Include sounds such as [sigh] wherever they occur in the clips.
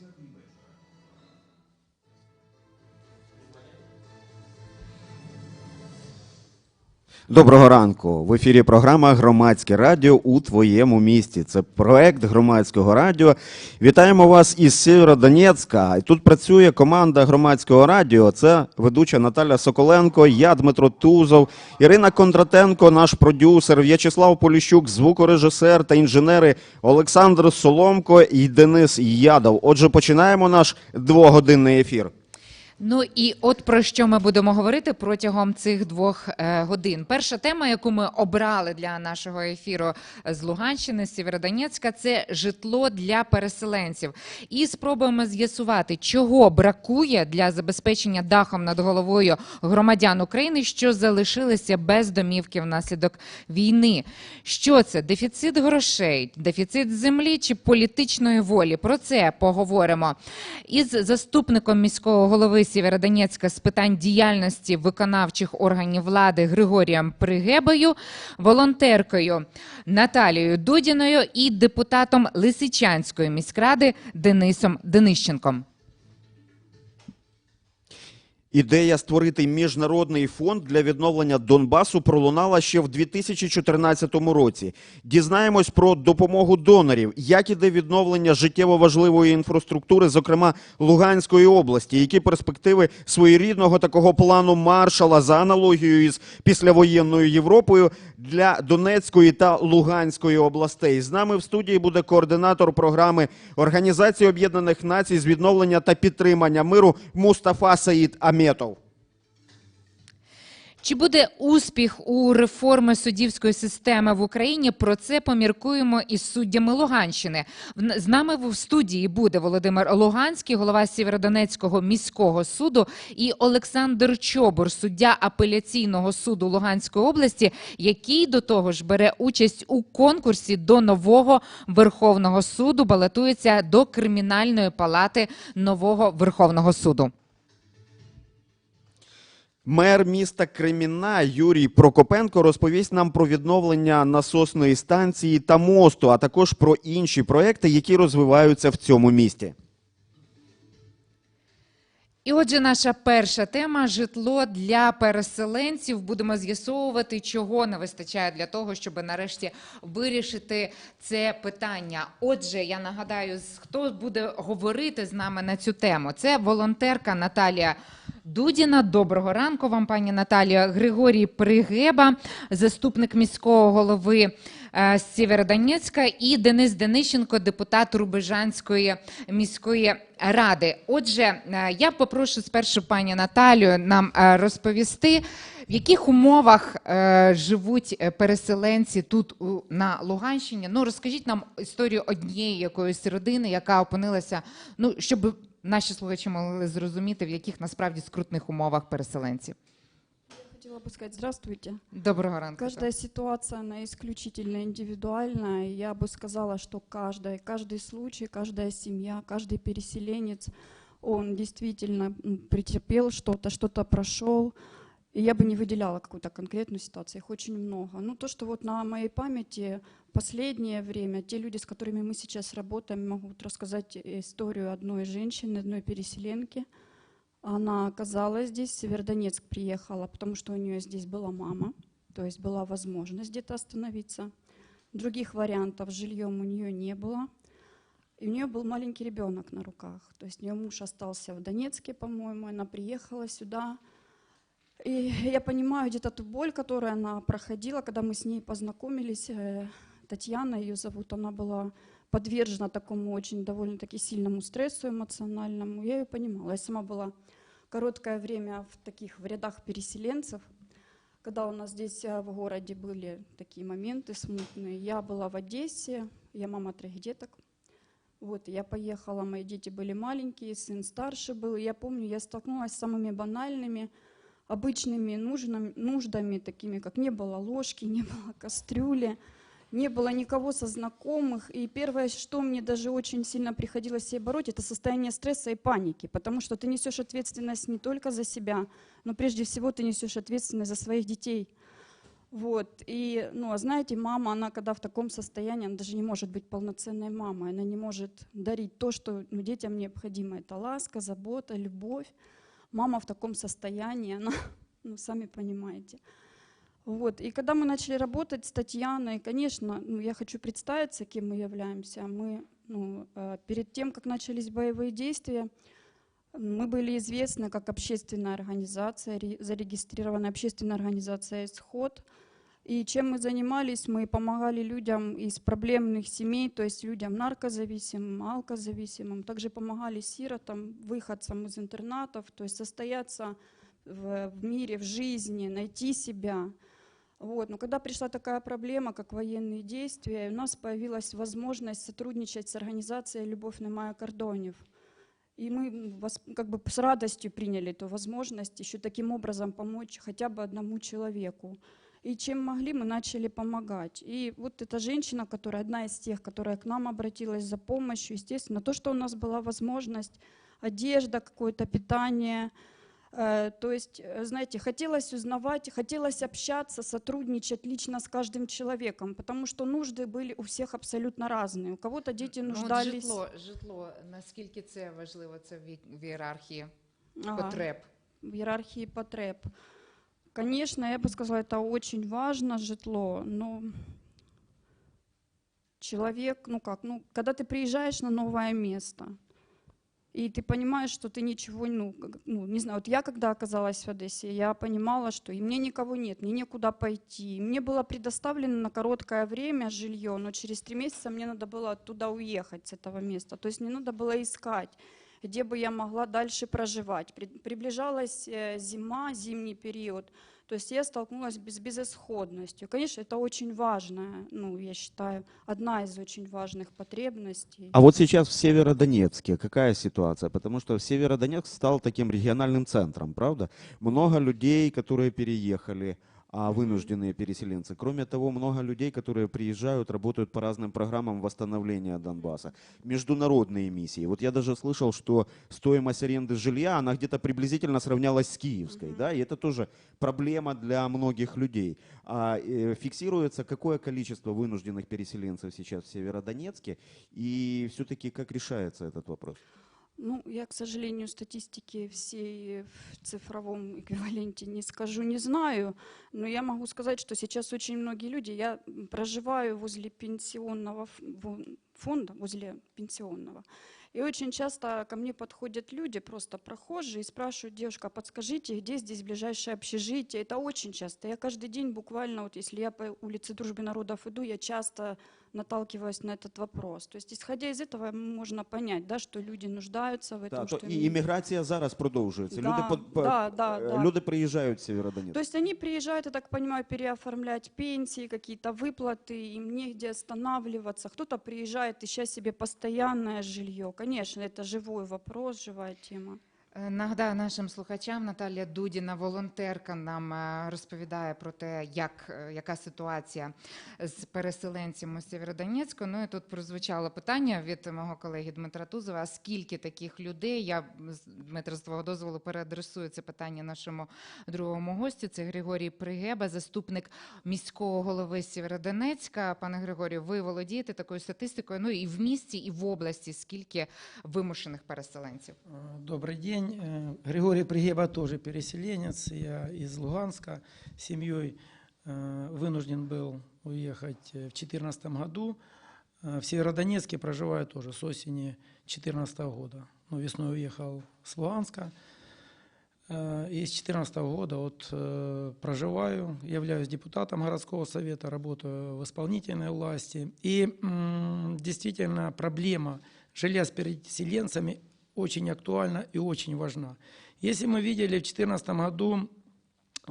iniciativa. Доброго ранку. В ефірі програма Громадське радіо у твоєму місті. Це проект громадського радіо. Вітаємо вас із Сєвєродонецька. Тут працює команда громадського радіо. Це ведуча Наталя Соколенко, я Дмитро Тузов, Ірина Кондратенко, наш продюсер, В'ячеслав Поліщук, звукорежисер та інженери Олександр Соломко і Денис Ядов. Отже, починаємо наш двогодинний ефір. Ну і от про що ми будемо говорити протягом цих двох е, годин. Перша тема, яку ми обрали для нашого ефіру з Луганщини, Сєвєродонецька, це житло для переселенців. І спробуємо з'ясувати, чого бракує для забезпечення дахом над головою громадян України, що залишилися без домівки внаслідок війни. Що це? Дефіцит грошей, дефіцит землі чи політичної волі? Про це поговоримо із заступником міського голови Сєвєродонецька з питань діяльності виконавчих органів влади Григорієм Пригебою, волонтеркою Наталією Дудіною і депутатом Лисичанської міськради Денисом Денищенком. Ідея створити міжнародний фонд для відновлення Донбасу пролунала ще в 2014 році. Дізнаємось про допомогу донорів, як іде відновлення життєво важливої інфраструктури, зокрема Луганської області, які перспективи своєрідного такого плану маршала за аналогією із післявоєнною Європою для Донецької та Луганської областей. З нами в студії буде координатор програми Організації Об'єднаних Націй з відновлення та підтримання миру Мустафа Саїд Аметов. Чи буде успіх у реформи суддівської системи в Україні? Про це поміркуємо із суддями Луганщини. З нами в студії буде Володимир Луганський, голова Сєвєродонецького міського суду, і Олександр Чобур, суддя апеляційного суду Луганської області, який до того ж бере участь у конкурсі до нового Верховного суду, балотується до кримінальної палати нового Верховного суду. Мер міста Креміна Юрій Прокопенко розповість нам про відновлення насосної станції та мосту, а також про інші проекти, які розвиваються в цьому місті. І отже, наша перша тема житло для переселенців. Будемо з'ясовувати, чого не вистачає для того, щоб нарешті вирішити це питання. Отже, я нагадаю, хто буде говорити з нами на цю тему. Це волонтерка Наталія Дудіна. Доброго ранку вам, пані Наталія. Григорій Пригеба, заступник міського голови е, Сєвєродонецька, і Денис Денищенко, депутат Рубежанської міської ради. Отже, е, я попрошу спершу пані Наталію нам е, розповісти, в яких умовах живуть переселенці тут на Луганщині. Ну розкажіть нам історію однієї якоїсь родини, яка опинилася, ну щоб наші слухачі могли зрозуміти, в яких насправді скрутних умовах переселенці. Хотела бы сказать здравствуйте. Доброго ранку. Каждая ситуация, она исключительно индивидуальная. Я бы сказала, что каждая, каждый случай, каждая семья, каждый переселенец, он действительно м, претерпел что-то, что-то прошел. и я бы не выделяла какую-то конкретную ситуацию, их очень много. Ну, то, что вот на моей памяти последнее время, те люди, с которыми мы сейчас работаем, могут рассказать историю одной женщины, одной переселенки. Она оказалась здесь, в Северодонецк приехала, потому что у нее здесь была мама, то есть была возможность где-то остановиться. Других вариантов с жильем у нее не было. И у нее был маленький ребенок на руках. То есть у нее муж остался в Донецке, по-моему, она приехала сюда. И я понимаю где-то ту боль, которую она проходила, когда мы с ней познакомились. Э, Татьяна ее зовут, она была подвержена такому очень довольно-таки сильному стрессу эмоциональному. Я ее понимала. Я сама была короткое время в таких в рядах переселенцев, когда у нас здесь э, в городе были такие моменты смутные. Я была в Одессе, я мама трех деток. Вот, я поехала, мои дети были маленькие, сын старше был. Я помню, я столкнулась с самыми банальными, обычными нуждами, нуждами, такими как не было ложки, [laughs] не было кастрюли, не было никого со знакомых. И первое, что мне даже очень сильно приходилось себе бороть, это состояние стресса и паники, потому что ты несешь ответственность не только за себя, но прежде всего ты несешь ответственность за своих детей. Вот, и, ну, а знаете, мама, она когда в таком состоянии, она даже не может быть полноценной мамой, она не может дарить то, что ну, детям необходимо. Это ласка, забота, любовь. Мама в таком состоянии, она, [laughs] ну, сами понимаете. Вот, и когда мы начали работать с Татьяной, конечно, ну, я хочу представиться, кем мы являемся. Мы, ну, э, перед тем, как начались боевые действия, мы были известны как общественная организация, ре- зарегистрированная общественная организация «Исход». И чем мы занимались, мы помогали людям из проблемных семей, то есть людям наркозависимым, алкозависимым. Также помогали сиротам, выходцам из интернатов, то есть состояться в, в мире, в жизни, найти себя. Вот. Но когда пришла такая проблема, как военные действия, у нас появилась возможность сотрудничать с организацией «Любовь на Майя Кордонев». И мы как бы с радостью приняли эту возможность еще таким образом помочь хотя бы одному человеку. И чем могли, мы начали помогать. И вот эта женщина, которая одна из тех, которая к нам обратилась за помощью, естественно, то, что у нас была возможность, одежда, какое-то питание, э, то есть, э, знаете, хотелось узнавать, хотелось общаться, сотрудничать лично с каждым человеком, потому что нужды были у всех абсолютно разные. У кого-то дети Ну, от нуждались... житло, житло, наскільки це важливо, це в, ві- в ієрархії Ага. потреб? в иерархии потреб. Конечно, я бы сказала, это очень важно, житло, но человек, ну как, ну, когда ты приезжаешь на новое место, и ты понимаешь, что ты ничего, ну, ну, не знаю, вот я когда оказалась в Одессе, я понимала, что и мне никого нет, мне некуда пойти. Мне было предоставлено на короткое время жилье, но через три месяца мне надо было оттуда уехать с этого места. То есть мне надо было искать, где бы я могла дальше проживать. При- Приближалась э, зима, зимний период. То есть я столкнулась с безысходностью. Конечно, это очень важно, ну, я считаю, одна из очень важных потребностей. А вот сейчас в Северодонецке какая ситуация? Потому что Северодонецк стал таким региональным центром, правда? Много людей, которые переехали, вынужденные переселенцы. Кроме того, много людей, которые приезжают, работают по разным программам восстановления Донбасса. Международные миссии. Вот я даже слышал, что стоимость аренды жилья, она где-то приблизительно сравнялась с киевской, да, и это тоже проблема для многих людей. А, э, фиксируется какое количество вынужденных переселенцев сейчас в Северодонецке, и все-таки как решается этот вопрос? Ну, я, к сожалению, статистики всей в цифровом эквиваленте не скажу, не знаю, но я могу сказать, что сейчас очень многие люди, я проживаю возле пенсионного фонда, возле пенсионного, и очень часто ко мне подходят люди, просто прохожие, и спрашивают, девушка, а подскажите, где здесь ближайшее общежитие? Это очень часто. Я каждый день буквально, вот если я по улице Дружбы народов иду, я часто наталкиваюсь на этот вопрос. То есть, исходя из этого, можно понять, да, что люди нуждаются в этом. Да, то что і им- імміграція зараз продовжується. Да, люди, по- по- да, да, е, да. люди приїжджають в Сєвєродонецьк. То есть они приезжают, я так понимаю, переоформлять пенсии, какие-то выплаты, им негде останавливаться. Кто-то приезжает, ища себе постоянное жилье. Конечно, это живой вопрос, живая тема. Е, Нагадаю нашим слухачам, Наталія Дудіна, волонтерка, нам е, розповідає про те, як, е, яка ситуація з переселенцями у Сєвєродонецьку. Ну і тут прозвучало питання від мого колеги Дмитра Тузова, скільки таких людей, я Дмитро, з твого дозволу переадресую це питання нашому другому гості, це Григорій Пригеба, заступник міського голови Сєвєродонецька. Пане Григорію, ви володієте такою статистикою, ну і в місті, і в області, скільки вимушених переселенців? Э, Добрый день. Э, Григорий Пригеба тоже переселенец. Я из Луганска. Семьей э, вынужден был уехать э, в 2014 году. В Северодонецке проживаю тоже с осени 2014 года. Ну, весной уехал с Луганска. И с 2014 года вот проживаю, являюсь депутатом городского совета, работаю в исполнительной власти. И действительно проблема жилья с переселенцами очень актуальна и очень важна. Если мы видели в 2014 году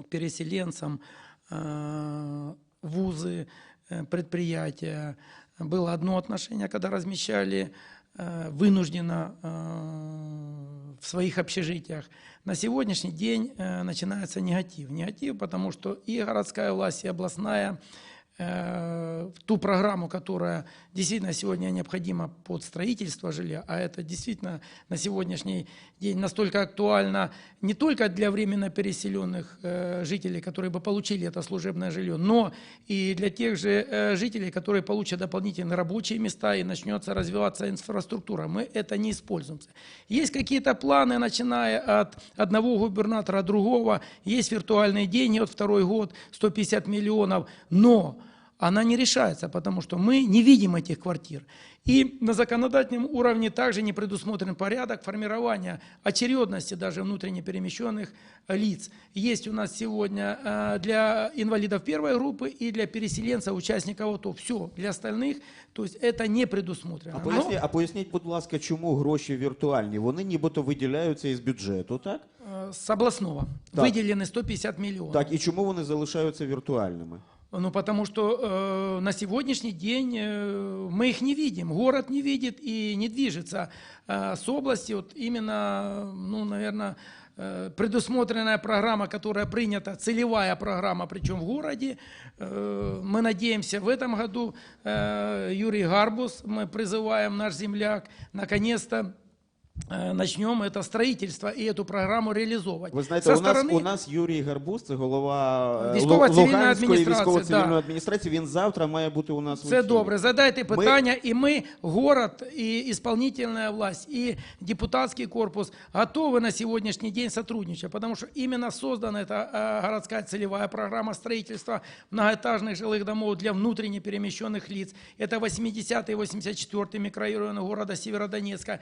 переселенцам э, вузы, э, предприятия, было одно отношение, когда размещали э, вынужденно в своих общежитиях. На сегодняшний день начинается негатив. Негатив, потому что и городская власть, и областная э, в ту программу, которая действительно сегодня необходима под строительство жилья, а это действительно на сегодняшний день настолько актуально не только для временно переселенных э, жителей, которые бы получили это служебное жилье, но и для тех же э, жителей, которые получат дополнительные рабочие места и начнется развиваться инфраструктура. Мы это не используем. Есть какие-то планы, начиная от одного губернатора, другого, есть виртуальные деньги, вот второй год 150 миллионов, но она не решается, потому что мы не видим этих квартир. И на законодательном уровне также не предусмотрен порядок формирования очередности даже внутренне перемещенных лиц. Есть у нас сегодня э, для инвалидов первой группы и для переселенцев, участников АТО. Все, для остальных, то есть это не предусмотрено. А Но- поясніть, а поясніть, будь ласка, чому гроші віртуальні? Вони нібито виділяються із бюджету, так? Э, С областного Так. выделены 150 миллионов. Так, і чому вони залишаються віртуальними? Ну, потому что э, на сегодняшний день э, мы их не видим, город не видит и не движется э, с области. Вот именно, ну, наверное, э, предусмотренная программа, которая принята, целевая программа, причем в городе. Э, мы надеемся в этом году, э, Юрий Гарбус, мы призываем наш земляк, наконец-то э, начнем это строительство и эту программу реализовывать. Ви знаєте, Со у нас, стороны- у нас Юрій Гарбуз, це голова е, Військово-цивільної Луганської адміністрації, військово-цивільної да. адміністрації. Він завтра має бути у нас в Це ефірі. добре. Задайте питання, і ми, город, і исполнительная власть, і депутатский корпус готовы на сегодняшний день сотрудничать, потому что именно создана эта э, городская целевая программа строительства многоэтажных жилых домов для внутренне перемещенных лиц. Это 80 и 84 микрорайоны города Северодонецка.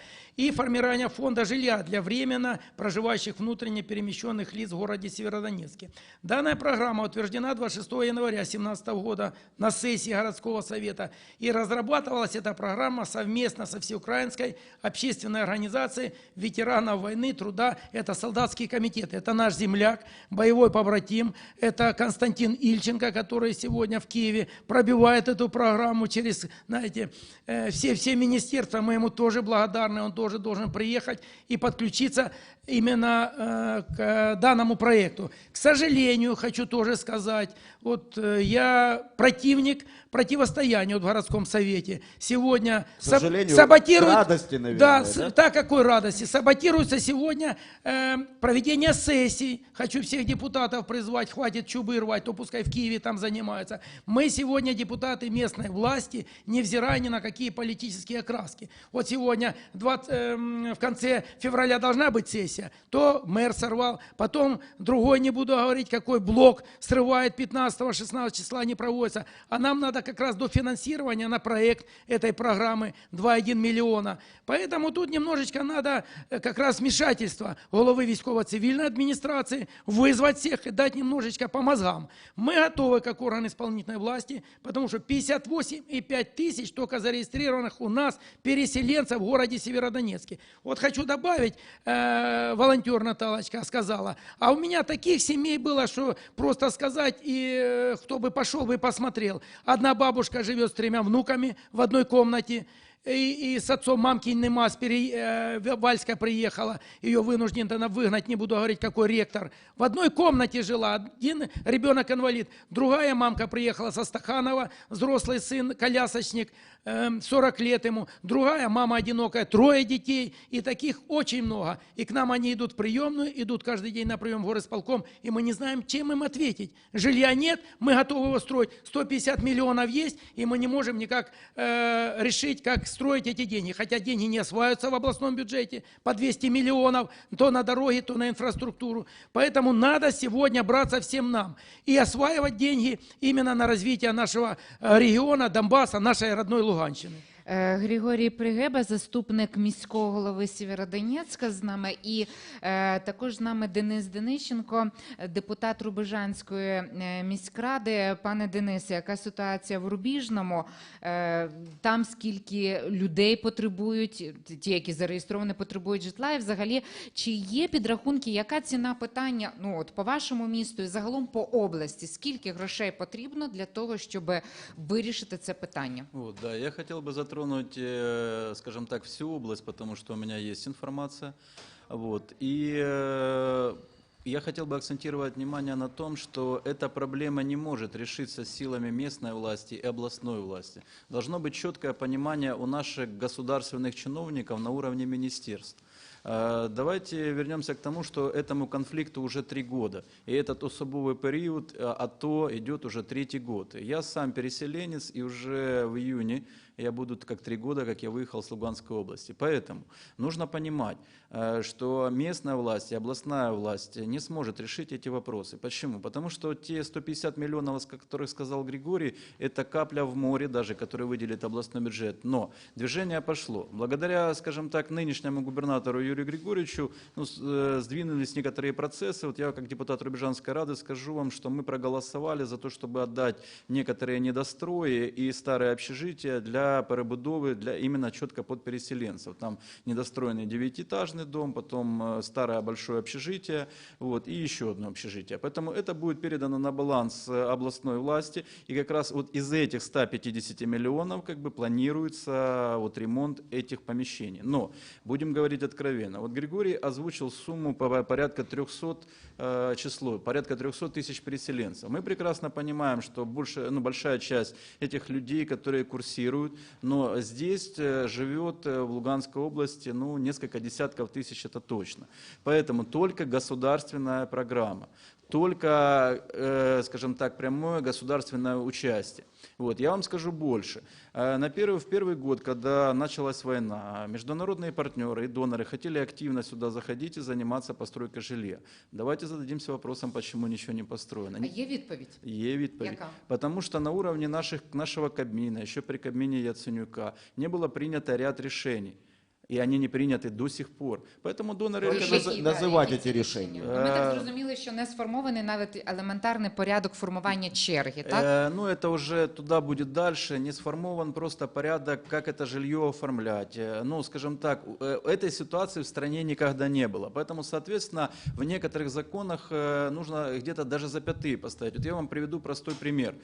Формирование фонда жилья для временно проживающих внутренне перемещенных лиц в городе Северодонецке. Данная программа утверждена 26 января 2017 года на сессии городского совета. И разрабатывалась эта программа совместно со Всеукраинской общественной организацией ветеранов войны, труда. Это солдатский комитет. Это наш земляк, боевой побратим. Это Константин Ильченко, который сегодня в Киеве пробивает эту программу через, знаете, э, все, все министерства. Мы ему тоже благодарны. Он тоже должен приехать и подключиться именно э, к данному проекту. К сожалению, хочу тоже сказать, вот э, я противник противостояния вот в городском совете. Сегодня К сожалению, саботируют... радости, наверное, да, да? так, какой радости. Саботируется сегодня э, проведение сессий. Хочу всех депутатов призвать, хватит чубы рвать, то пускай в Киеве там занимаются. Мы сегодня депутаты местной власти, невзирая ни на какие политические окраски. Вот сегодня 20, эм, в конце февраля должна быть сессия, то мэр сорвал, потом другой, не буду говорить, какой блок срывает 15-16 числа не проводится. А нам надо как раз до финансирования на проект этой программы 2,1 миллиона. Поэтому тут немножечко надо э, как раз вмешательство головы військово-цивильной администрации, вызвать всех и дать немножечко по мозгам. Мы готовы, как орган исполнительной власти, потому что 58,5 тысяч только зарегистрированных у нас переселенцев в городе Северодонецке. Вот хочу добавить, э, волонтер Наталочка сказала, а у меня таких семей было, что просто сказать, и э, кто бы пошел бы посмотрел. Одна бабушка живет с тремя внуками в одной комнате, и, и с отцом мамки нема, с пере, э, Вальска приехала, ее вынуждена выгнать, не буду говорить, какой ректор. В одной комнате жила, один ребенок инвалид, другая мамка приехала со Стаханова, взрослый сын, колясочник, эм, 40 лет ему, другая мама одинокая, трое детей, и таких очень много. И к нам они идут в приемную, идут каждый день на прием в горосполком, и мы не знаем, чем им ответить. Жилья нет, мы готовы его строить, 150 миллионов есть, и мы не можем никак э, решить, как строить эти деньги. Хотя деньги не осваиваются в областном бюджете, по 200 миллионов, то на дороги, то на инфраструктуру. Поэтому надо сегодня браться всем нам и осваивать деньги именно на развитие нашего э, региона, Донбасса, нашей родной Луганщины. Е, Григорій Пригеба, заступник міського голови Сєвєродонецька з нами, і е, також з нами Денис Денищенко, депутат Рубежанської е, міськради. Пане Денисе, яка ситуація в Рубіжному? Там скільки людей потребують, ті, які зареєстровані, потребують житла, і взагалі чи є підрахунки, яка ціна питання ну от по вашому місту і загалом по області? Скільки грошей потрібно для того, щоб вирішити це питання? Вот, да, я хотел бы затронуть, э, скажем так, всю область, потому что у меня есть информация. Вот, и э, Я хотел бы акцентировать внимание на том, что эта проблема не может решиться силами местной власти и областной власти. Должно быть четкое понимание у наших государственных чиновников на уровне министерств. Э, Давайте вернемся к тому, что этому конфликту уже три года. И этот особовый период э, АТО идет уже третий год. Я сам переселенец, и уже в июне я буду как три года, как я выехал с Луганской области. Поэтому нужно понимать, э, что местная власть и областная власть не сможет решить эти вопросы. Почему? Потому что те 150 миллионов, о которых сказал Григорий, это капля в море даже, который выделит областной бюджет. Но движение пошло. Благодаря, скажем так, нынешнему губернатору Юрию Григорьевичу ну, э, сдвинулись некоторые процессы. Вот я, как депутат Рубежанской Рады, скажу вам, что мы проголосовали за то, чтобы отдать некоторые недострои и старые общежития для перебудови, для именно четко под переселенцев. Там недостроенный девятиэтажный дом, потом э, старое большое общежитие, вот, и еще одно общежитие. Поэтому это будет передано на баланс э, областной власти, и как раз вот из этих 150 миллионов как бы планируется вот ремонт этих помещений. Но будем говорить откровенно. Вот Григорий озвучил сумму по порядка 300 э, число, порядка 300 тысяч переселенцев. Мы прекрасно понимаем, что больше, ну, большая часть этих людей, которые курсируют, но здесь э, живет э, в Луганской области ну, несколько десятков тысяч, это точно. Поэтому только государственная программа, только, э, скажем так, прямое государственное участие. Вот, я вам скажу больше. Э, На первый, в первый год, когда началась война, международные партнеры и доноры хотели активно сюда заходить и заниматься постройкой жилья. Давайте зададимся вопросом, почему ничего не построено. А є відповідь? Є відповідь. Яка? Потому что на уровне наших, нашего Кабмина, еще при Кабмине Яценюка, не было принято ряд решений. И они не приняты до сих пор. Поэтому доноры Давайте Які, решили... наз- да, називати які ці це рішення. Ну, Ми так Е, зрозуміли, що не сформований навіть елементарний порядок формування черги, так? Э, ну, это уже туда будет дальше, не сформован просто порядок, как это жилье оформлять. Э, Ну, скажем так, э, этой ситуации в стране никогда не было. Поэтому, соответственно, в некоторых законах э, нужно где-то даже запятые поставить. Вот я вам приведу простой пример.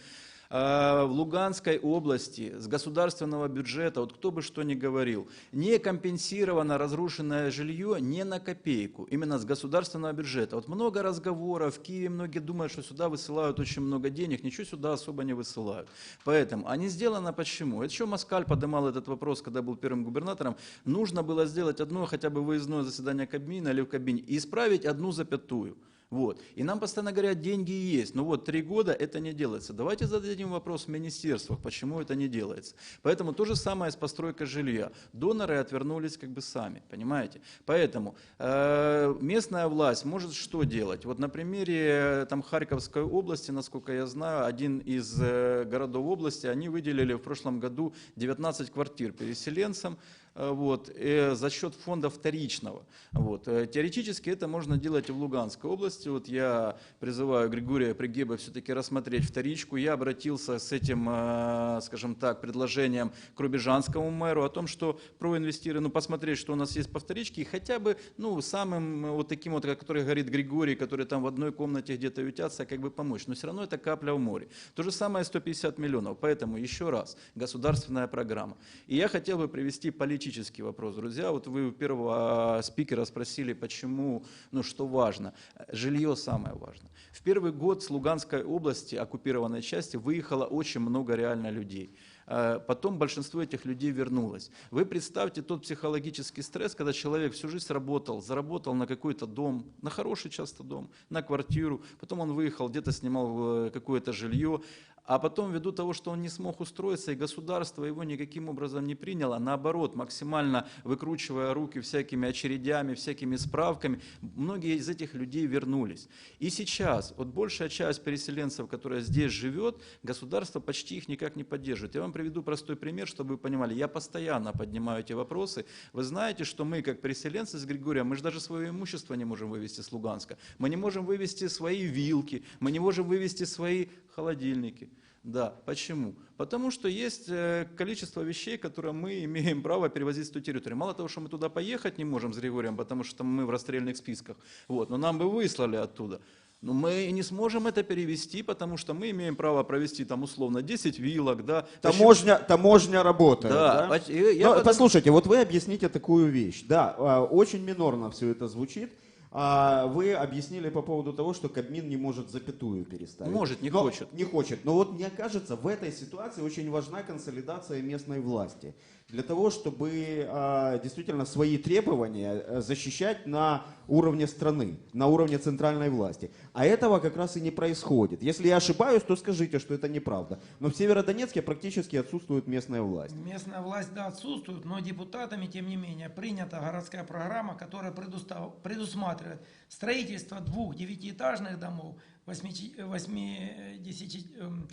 Э, В Луганской области с государственного бюджета, вот кто бы что ни говорил, не компенсировано разрушенное жилье ни на копейку, именно с государственного бюджета. Вот много разговоров, в Киеве многие думают, что сюда высылают очень много денег, ничего сюда особо не высылают. Поэтому, а не сделано почему? Это еще Москаль поднимал этот вопрос, когда был первым губернатором, нужно было сделать одно хотя бы выездное заседание Кабмина или в Кабмине и исправить одну запятую. Вот. И нам постоянно говорят, деньги есть. Но вот три года это не делается. Давайте зададим вопрос в министерствах, почему это не делается. Поэтому то же самое с постройкой жилья. Доноры отвернулись как бы сами, понимаете? Поэтому э, местная власть может что делать? Вот на примере э, там, Харьковской области, насколько я знаю, один из э, городов области, они выделили в прошлом году 19 квартир переселенцам, вот, э, за счет фонда вторичного. Вот. Э, Теоретически это можно делать и в Луганской области. Вот я призываю Григория Пригеба все-таки рассмотреть вторичку. Я обратился с этим, э, скажем так, предложением к Рубежанскому мэру о том, что проинвестировать, ну, посмотреть, что у нас есть по вторичке, и хотя бы, ну, самым э, вот таким вот, который говорит Григорий, которые там в одной комнате где-то ютятся, как бы помочь. Но все равно это капля в море. То же самое 150 миллионов. Поэтому еще раз, государственная программа. И я хотел бы привести политический вопрос, друзья. Вот вы первого а, спикера спросили, почему, ну что важно. Жилье самое важное. В первый год с Луганской области, оккупированной части, выехало очень много реально людей. Э, Потом большинство этих людей вернулось. Вы представьте тот психологический стресс, когда человек всю жизнь работал, заработал на какой-то дом, на хороший часто дом, на квартиру, потом он выехал, где-то снимал э, какое-то жилье, а потом ввиду того, что он не смог устроиться, и государство его никаким образом не приняло, наоборот, максимально выкручивая руки всякими очередями, всякими справками, многие из этих людей вернулись. И сейчас, вот большая часть переселенцев, которая здесь живет, государство почти их никак не поддерживает. Я вам приведу простой пример, чтобы вы понимали. Я постоянно поднимаю эти вопросы. Вы знаете, что мы, как переселенцы с Григория, мы же даже свое имущество не можем вывести с Луганска. Мы не можем вывести свои вилки, мы не можем вывести свои холодильники. Да, почему? Потому что есть э, количество вещей, которые мы имеем право перевозить с той территории. Мало того, что мы туда поехать не можем с Григорием, потому что мы в расстрельных списках, вот, но нам бы выслали оттуда. Но мы не сможем это перевести, потому что мы имеем право провести там условно 10 вилок, да. Таможня, таможня работает. Да, да? и я Но, потом- Послушайте, вот вы объясните такую вещь. Да, а, очень минорно все это звучит. А вы объяснили по поводу того, что Кабмин не может запятую переставить. Может, не Но- хочет. Не хочет. Но вот мне кажется, в этой ситуации очень важна консолидация местной власти. Для того, чтобы а, действительно свои требования э, защищать на уровне страны, на уровне центральной власти. А этого как раз и не происходит. Если я ошибаюсь, то скажите, что это неправда. Но в Северодонецке практически отсутствует местная власть. Местная власть, да, отсутствует, но депутатами, тем не менее, принята городская программа, которая предусматривает строительство двух девятиэтажных домов в 80 80, эм, эм,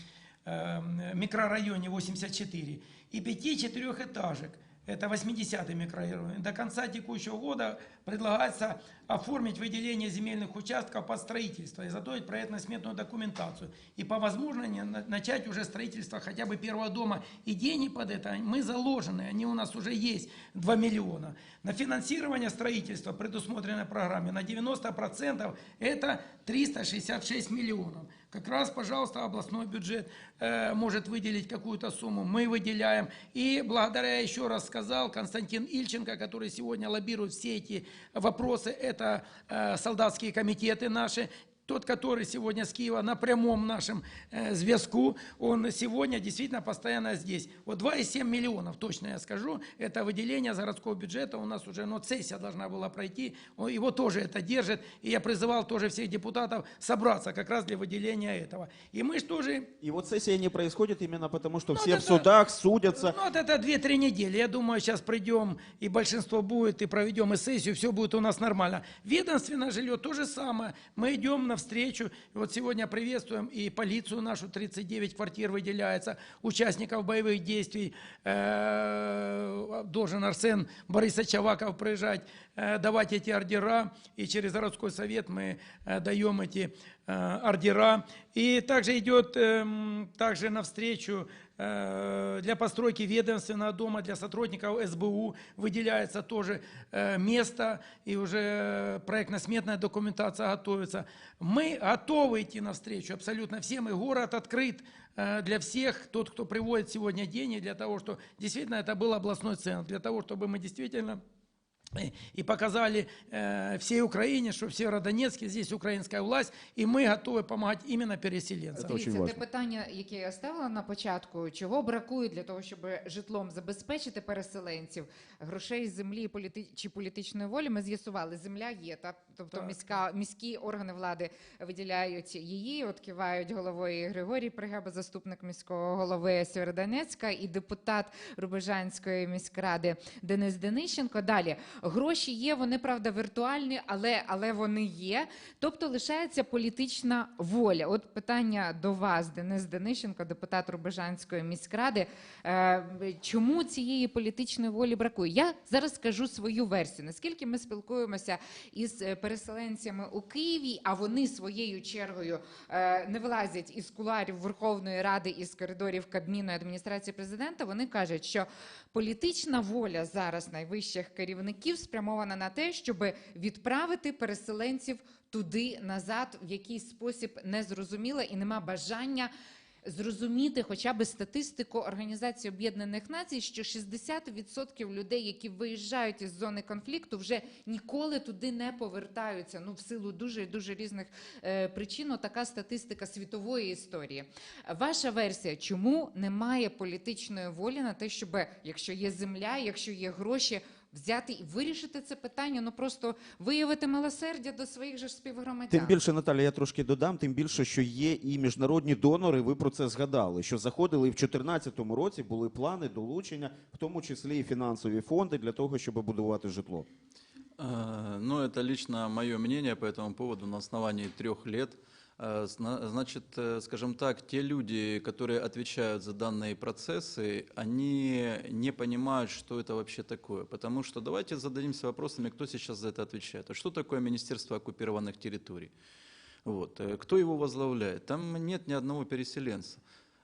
микрорайоне 84 и пяти четырехэтажек. Это 80-й микрорайон. До конца текущего года предлагается оформить выделение земельных участков под строительство, изготовить проектно-сметную документацию и по возможности на- начать уже строительство хотя бы первого дома. И деньги под это мы заложены, они у нас уже есть 2 миллиона. На финансирование строительства предусмотренной программе на 90% это 366 миллионов. Как раз, пожалуйста, областной бюджет э, может выделить какую-то сумму, мы выделяем. И благодаря, еще раз сказал, Константин Ильченко, который сегодня лоббирует все эти вопросы, это э, солдатские комитеты наши, тот, который сегодня с Киева на прямом нашем э, зв'язку, он сегодня действительно постоянно здесь. Вот 2,7 миллионов, точно я скажу, это выделение городского бюджета у нас уже, но сессия должна была пройти, его тоже это держит, и я призывал тоже всех депутатов собраться как раз для выделения этого. И мы же тоже И вот сессия не происходит именно потому, что Ну, все вот в это- судах судятся. Ну, вот это 2-3 недели. Я думаю, сейчас придем, и большинство будет, и проведем и сессию, все будет у нас нормально. Ведомственное жилье то же самое. Мы идем навстречу. И вот сегодня приветствуем и полицию нашу, 39 квартир выделяется, участников боевых действий. Э, Должен Арсен Борисович Аваков приезжать, э, давать эти ордера. И через городской совет мы э, даем эти ордера. И также идет эм, также навстречу для постройки ведомственного дома для сотрудников СБУ выделяется тоже э, место, и уже проектно-сметная документация готовится. Мы готовы идти навстречу абсолютно всем, и город открыт э, для всех, тот, кто приводит сегодня деньги, для того, что действительно это был областной центр, для того, чтобы мы действительно э, и показали э, всей Украине, что в Северодонецке здесь украинская власть, и мы готовы помогать именно переселенцам. Це очень Дивіться, те важливо. питання, яке я ставила на початку, чого бракує для того, щоб житлом забезпечити переселенців, грошей з землі політи... чи політичної волі, ми з'ясували, земля є, та тобто Так. міська міські органи влади виділяють її. От кивають головою Григорій Пригеба, заступник міського голови Сєвєродонецька, і депутат Рубежанської міськради Денис Денищенко. Далі гроші є, вони правда віртуальні, але, але вони є. Тобто лишається політична воля. От питання до вас, Денис Денищенко, депутат Рубежанської міськради. Е, чому цієї політичної волі бракує? Я зараз скажу свою версію. Наскільки ми спілкуємося із е, переселенцями у Києві, а вони своєю чергою е, не вилазять із куларів Верховної Ради із коридорів Кабміну адміністрації президента, вони кажуть, що політична воля зараз найвищих керівників спрямована на те, щоб відправити переселенців туди назад в якийсь спосіб незрозуміло і нема бажання. Зрозуміти хоча б статистику Організації Об'єднаних Націй, що 60% людей, які виїжджають із зони конфлікту, вже ніколи туди не повертаються. Ну в силу дуже дуже різних е, причин. Така статистика світової історії. Ваша версія, чому немає політичної волі на те, щоб якщо є земля, якщо є гроші, взяти і вирішити це питання, ну просто виявити милосердя до своїх же ж співгромадян. Тим більше, Наталя, я трошки додам, тим більше, що є і міжнародні донори, ви про це згадали, що заходили і в 2014 році, були плани долучення, в тому числі і фінансові фонди для того, щоб будувати житло. Э, Ну, это лично мое мнение по этому поводу на основании трех лет. Э, зна- Значит, э, скажем так, те люди, которые отвечают за данные процессы, они не понимают, что это вообще такое. Потому что давайте зададимся вопросами, кто сейчас за это отвечает. А что такое Министерство оккупированных территорий? Вот. э, Кто его возглавляет? Там нет ни одного переселенца.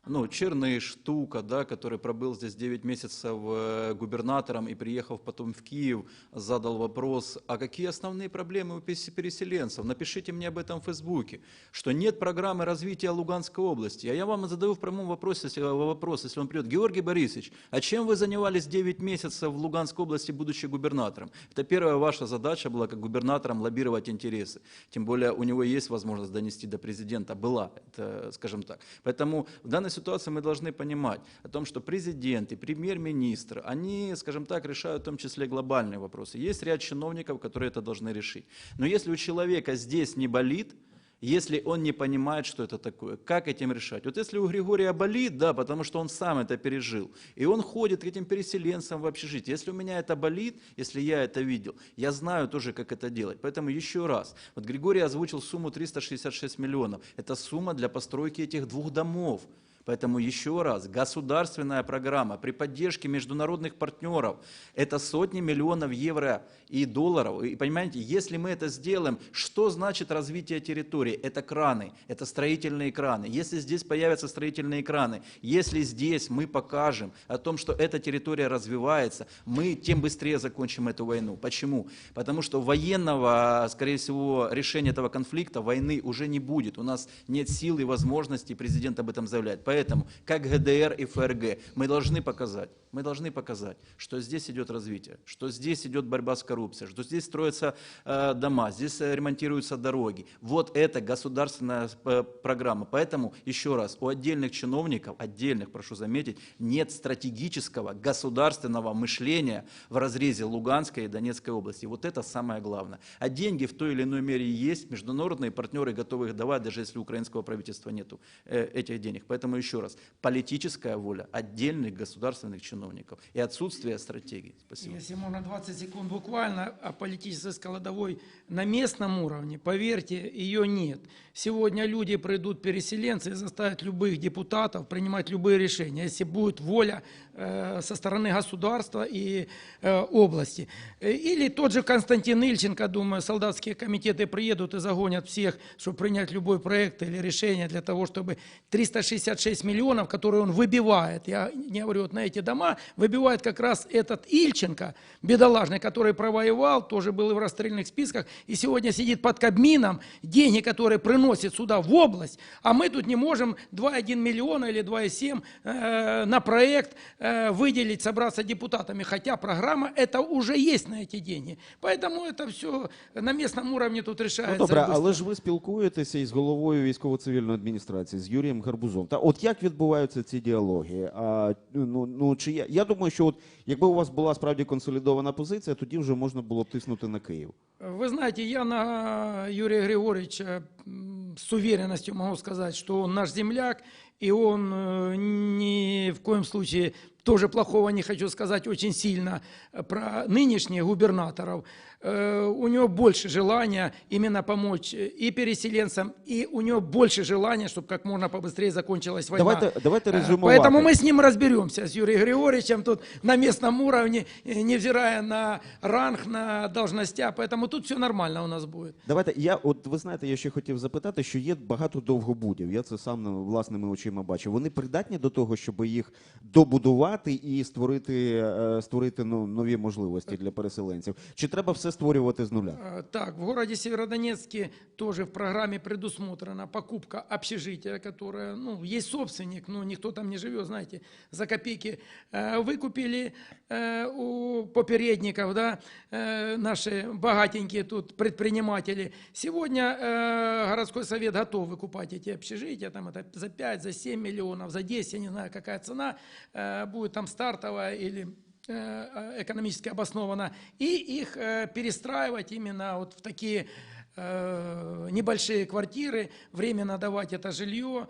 Ну, Черныш, Тука, да, который пробыл здесь 9 месяцев э, губернатором и приехав потом в Киев, задал вопрос, а какие основные проблемы у перес- переселенцев? Напишите мне об этом в Фейсбуке, что нет программы развития Луганской области. А я вам задаю в прямом вопросе, если, вопрос, если он придет. Георгий Борисович, а чем вы занимались 9 месяцев в Луганской области, будучи губернатором? Это первая ваша задача была, как губернатором, лоббировать интересы. Тем более у него есть возможность донести до президента. Была, это, скажем так. Поэтому в данной ситуации мы должны понимать о том, что президент и премьер-министр, они, скажем так, решают в том числе глобальные вопросы. Есть ряд чиновников, которые это должны решить. Но если у человека здесь не болит, если он не понимает, что это такое, как этим решать? Вот если у Григория болит, да, потому что он сам это пережил, и он ходит к этим переселенцам в общежитие, если у меня это болит, если я это видел, я знаю тоже, как это делать. Поэтому еще раз, вот Григорий озвучил сумму 366 миллионов, это сумма для постройки этих двух домов. Поэтому еще раз, государственная программа при поддержке международных партнеров, это сотни миллионов евро и долларов. И понимаете, если мы это сделаем, что значит развитие территории? Это краны, это строительные краны. Если здесь появятся строительные краны, если здесь мы покажем о том, что эта территория развивается, мы тем быстрее закончим эту войну. Почему? Потому что военного, скорее всего, решения этого конфликта, войны уже не будет. У нас нет сил и возможностей, президент об этом заявляет. Поэтому, как ГДР и ФРГ, мы должны показать, мы должны показать, что здесь идет развитие, что здесь идет борьба с коррупцией, что здесь строятся э, дома, здесь э, ремонтируются дороги. Вот это государственная э, программа. Поэтому, еще раз, у отдельных чиновников, отдельных, прошу заметить, нет стратегического государственного мышления в разрезе Луганской и Донецкой области. Вот это самое главное. А деньги в той или иной мере есть, международные партнеры готовы их давать, даже если у украинского правительства нет этих денег. Поэтому еще раз, политическая воля отдельных государственных чиновников и отсутствие стратегии. Спасибо. Если можно 20 секунд буквально о политической складовой на местном уровне, поверьте, ее нет. Сегодня люди придут, переселенцы, и заставят любых депутатов принимать любые решения, если будет воля со стороны государства и э, области. Э, Или тот же Константин Ильченко, думаю, солдатские комитеты приедут и загонят всех, чтобы принять любой проект или решение для того, чтобы 366 миллионов, которые он выбивает, я не говорю вот на эти дома, выбивает как раз этот Ильченко, бедолажный, который провоевал, тоже был и в расстрельных списках, и сегодня сидит под Кабмином, деньги, которые приносит сюда в область, а мы тут не можем 2,1 миллиона или 2,7 э, на проект э, выделить, собраться депутатами, хотя программа это уже есть на эти деньги. Поэтому это все на местном уровне тут решается. Ну добре, быстро. але ж ви спілкуєтеся із головою військово-цивільної адміністрації, з Юрієм Гарбузом. Та от як відбуваються ці діалоги? А, ну, ну, чи я, я думаю, що от, якби у вас була справді консолідована позиція, тоді вже можна було б тиснути на Київ. Вы знаете, я на Юрия Григорьевича м, с уверенностью могу сказать, что он наш земляк, и он э, ни в коем случае, тоже плохого не хочу сказать очень сильно э, про нынешних губернаторов. Э, У него больше желания именно помочь э, и переселенцам, и у него больше желания, чтобы как можно побыстрее закончилась война. Давайте, давайте Э, резюмувати. Поэтому мы с ним разберемся, с Юрием Григорьевичем, тут на местном уровне, э, невзирая на ранг, на должностя. Поэтому тут все нормально у нас будет. Давайте я, от ви знаєте, я ще хотів запитати, що є багато довгобудів. Я це сам ну, власними очима бачив. Вони придатні до того, щоб їх добудувати і створити, е, створити ну, нові можливості для переселенців. Чи треба все створювати з нуля? Э, Так, в городе Северодонецке тоже в программе предусмотрена покупка общежития, которое, ну, есть собственник, но никто там не живет, знаете, за копейки э, выкупили э, у попередников, да, э, наши богатенькие тут предприниматели. Сегодня э, городской совет готов выкупать эти общежития, там это за 5, за 7 миллионов, за 10, я не знаю, какая цена э, будет там стартовая или э, экономически обоснованно, и их э, перестраивать именно вот в такие э, небольшие квартиры, временно давать это жилье.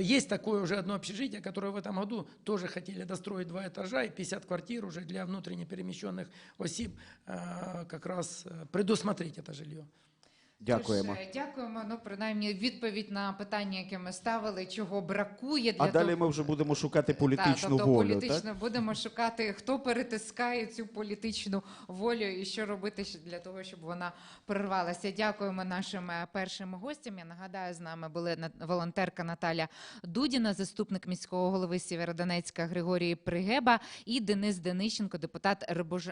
Есть такое уже одно общежитие, которое в этом году тоже хотели достроить два этажа и 50 квартир уже для внутренне перемещенных осіб э, как раз предусмотреть это жилье. Дякуємо. Тож, е, дякуємо. Ну, принаймні, відповідь на питання, яке ми ставили, чого бракує для А далі того. ми вже будемо шукати політичну так, тобто волю. політично Так? будемо шукати, хто перетискає цю політичну волю і що робити для того, щоб вона прорвалася. Дякуємо нашим е, першим гостям. Я нагадаю, з нами були волонтерка Наталя Дудіна, заступник міського голови Сєвєродонецька Григорій Пригеба і Денис Денищенко, депутат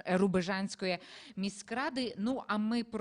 Рубежанської міськради. Ну а ми продовжуємо.